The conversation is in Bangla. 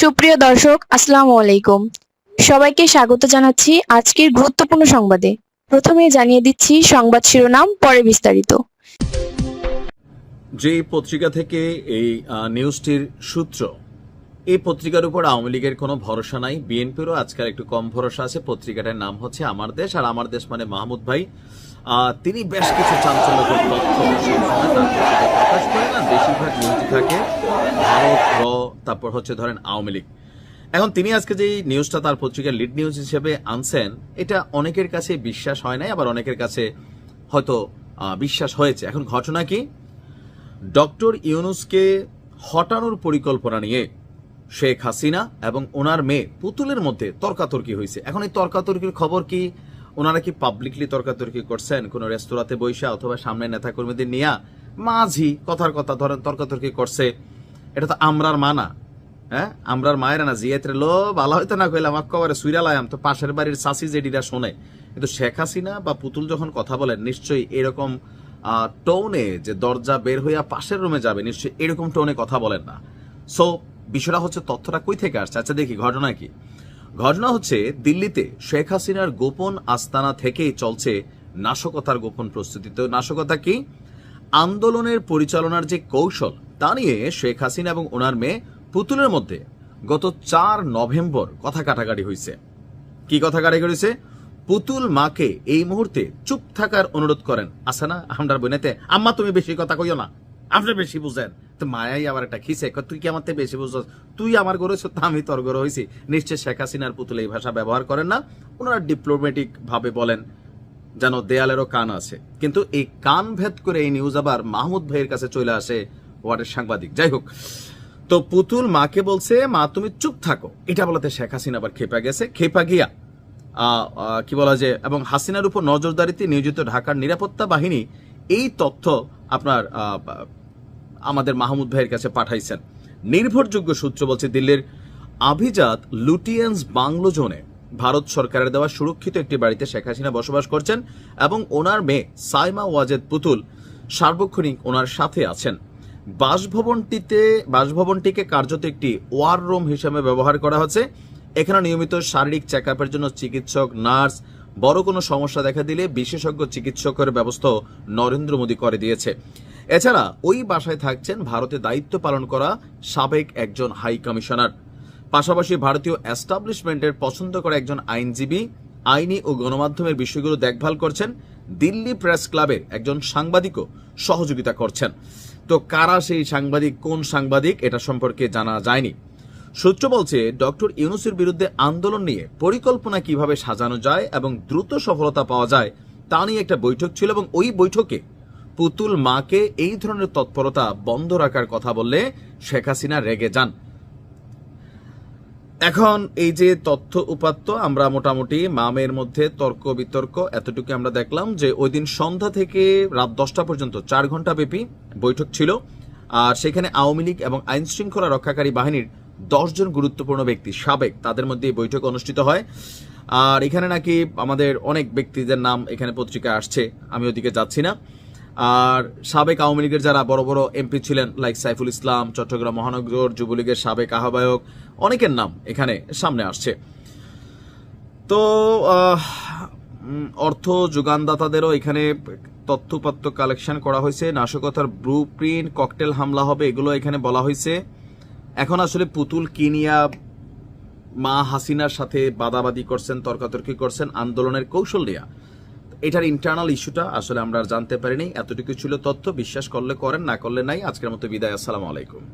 সুপ্রিয় দর্শক, আসসালামু আলাইকুম। সবাইকে স্বাগত জানাচ্ছি আজকের গুরুত্বপূর্ণ সংবাদে। প্রথমে জানিয়ে দিচ্ছি সংবাদ শিরোনাম, পরে বিস্তারিত। যে পত্রিকা থেকে এই নিউজটির সূত্র, এই পত্রিকার উপর আওয়ামী লীগের কোনো ভরসা নাই। বিএনপিরও আজকাল একটু কম ভরসা আছে। পত্রিকাটার নাম হচ্ছে আমার দেশ, আর আমার দেশ মানে মাহমুদ ভাই। তিনি বেশ কিছু চাঞ্চল্যকর তথ্য প্রকাশ করেন বেশিরভাগ নিউজ থাকে। র তারপর হচ্ছে ধরেন আওয়ামী লীগ। এখন তিনি আজকে যে নিউজটা তার পত্রিকার লিড নিউজ হিসেবে আনছেন, এটা অনেকের কাছে বিশ্বাস হয় নাই, আবার অনেকের কাছে হয়তো বিশ্বাস হয়েছে। এখন ঘটনা কি? ডক্টর ইউনুসকে হটানোর পরিকল্পনা নিয়ে শেখ হাসিনা এবং ওনার মেয়ে পুতুলের মধ্যে তর্কাতর্কি হয়েছে। এখন এই তর্কাতর্কির খবর কি? ওনারা কি পাবলিকলি তর্কাতর্কি করছেন? কোন রেস্তোরাঁতে বৈশা অথবা সামনে নেতাকর্মীদের নিয়ে মাঝি কথার কথা ধরেন তর্কাতর্কি করছে। এটা তো আমরার মানা হ্যাঁ? আমরার মায়ের না জিয়াত্রে লো ভালো হইতো না কইলাম কবারে সুইরালাম তো পাশের বাড়ির চাষি যেটিরা শোনে। কিন্তু শেখ হাসিনা বা পুতুল যখন কথা বলেন, নিশ্চয়ই এরকম টোনে যে দরজা বের হইয়া পাশের রুমে যাবে, নিশ্চয়ই এরকম টোনে কথা বলেন না। সো বিষয়টা হচ্ছে তথ্যটা কই থেকে আসছে? আচ্ছা দেখি, ঘটনা কি? ঘটনা হচ্ছে দিল্লিতে শেখ হাসিনার গোপন আস্তানা থেকেই চলছে নাশকতার গোপন প্রস্তুতি। তো নাশকতা কি? আন্দোলনের পরিচালনার যে কৌশল তা নিয়ে শেখ হাসিনা এবং ওনার মেয়ে পুতুলের মধ্যে গত চার নভেম্বর কথা কাটাকাটি হয়েছে। কি কথা কাটাকাটি হয়েছে? পুতুল মাকে এই মুহূর্তে চুপ থাকার অনুরোধ করেন। আছে না আমরার বইনেতে আম্মা তুমি বেশি কথা কইও না। আপনি বেশি বুঝেন। তো মায়াই আবার একটা খিসে। তুই কি আমার বেশি বুঝছ তুই আমার হইছ, তা আমি তোর হয়েছি নিশ্চয় শেখ হাসিনার পুতুল এই ভাষা ব্যবহার করেন না। ওনারা ডিপ্লোম্যাটিক ভাবে বলেন। যেন দেয়ালেরও কান আছে। কিন্তু এই কান ভেদ করে এই নিউজ আবার মাহমুদ ভাইয়ের কাছে চলে আসে ওয়ার্ডের সাংবাদিক। যাই হোক, তো পুতুল মাকে বলছে, মা, তুমি চুপ থাকো। এটা বলাতে শেখ হাসিনা আবার খেপা গেছে। খেপা গিয়া কি বলা যে, এবং হাসিনার উপর নজরদারিতে নিয়োজিত ঢাকার নিরাপত্তা বাহিনী এই তথ্য আপনার আমাদের মাহমুদ ভাইয়ের কাছে পাঠাইছেন। নির্ভরযোগ্য সূত্র বলছে, দিল্লির আভিজাত লুটিয়েন্স বাংলো জোনে ভারত সরকারের দেওয়া সুরক্ষিত একটি বাড়িতে শেখ হাসিনা বসবাস করছেন এবং ওনার মেয়ে সাইমা ওয়াজেদ পুতুল সার্বক্ষণিক ওনার সাথে আছেন। বাসভবনটিতে, বাসভবনটিকে কার্যত একটি ওয়ার রুম হিসেবে ব্যবহার করা হচ্ছে। এখানে নিয়মিত শারীরিক চেক জন্য চিকিৎসক, নার্স, বড় কোনো সমস্যা দেখা দিলে বিশেষজ্ঞ চিকিৎসকের ব্যবস্থা নরেন্দ্র মোদী করে দিয়েছে। এছাড়া ওই বাসায় থাকছেন ভারতে দায়িত্ব পালন করা সাবেক একজন হাই কমিশনার। পাশাপাশি ভারতীয় এস্টাবলিশমেন্টের পছন্দ করা একজন আইনজীবী, আইনি ও গণমাধ্যমের বিষয়গুলো দেখভাল করছেন। দিল্লি প্রেস ক্লাবের একজন সাংবাদিকও সহযোগিতা করছেন। তো কারা সেই সাংবাদিক, কোন সাংবাদিক, এটা সম্পর্কে জানা যায়নি। সূত্র বলছে, ডক্টর ইউনুসের বিরুদ্ধে আন্দোলন নিয়ে পরিকল্পনা কীভাবে সাজানো যায় এবং দ্রুত সফলতা পাওয়া যায়, তা নিয়ে একটা বৈঠক ছিল এবং ওই বৈঠকে পুতুল মাকে এই ধরনের তৎপরতা বন্ধ রাখার কথা বললে শেখ হাসিনা রেগে যান। এখন এই যে তথ্য উপাত্ত, আমরা মোটামুটি মামের মধ্যে তর্ক বিতর্ক এতটুকু আমরা দেখলাম যে ওই দিন সন্ধ্যা থেকে রাত দশটা পর্যন্ত চার ঘণ্টা ব্যাপী বৈঠক ছিল। আর সেখানে আওয়ামী লীগ এবং আইন শৃঙ্খলা রক্ষাকারী বাহিনীর দশজন গুরুত্বপূর্ণ ব্যক্তি, সাবেক, তাদের মধ্যে এই বৈঠক অনুষ্ঠিত হয়। আর এখানে নাকি আমাদের অনেক ব্যক্তিদের নাম এখানে পত্রিকায় আসছে, আমি ওদিকে যাচ্ছি না। আর সাবেক আওয়ামী লীগের যারা বড় বড় এমপি ছিলেন লাইক সাইফুল ইসলাম, চট্টগ্রাম মহানগর, যুবলীগের সাবেক আহ্বায়ক, অনেকের নাম এখানে সামনে আসছে। তো অর্থ যোগানদাতাদেরও এখানে তথ্যপত্র কালেকশন করা হয়েছে। নাশকতার ব্লু প্রিন্ট ককটেল হামলা হবে, এগুলো এখানে বলা হয়েছে। এখন আসলে পুতুল কিনিয়া মা হাসিনার সাথে বাদাবাদি করছেন, তর্কাতর্কি করছেন, আন্দোলনের কৌশল নেয়া। এটার ইন্টারনাল ইস্যুটা আসলে আমরা জানতে পারিনি। এতটুকু ছিল তথ্য, বিশ্বাস করলে করেন, না করলে নাই। আজকের মতো বিদায়, আসসালামু আলাইকুম।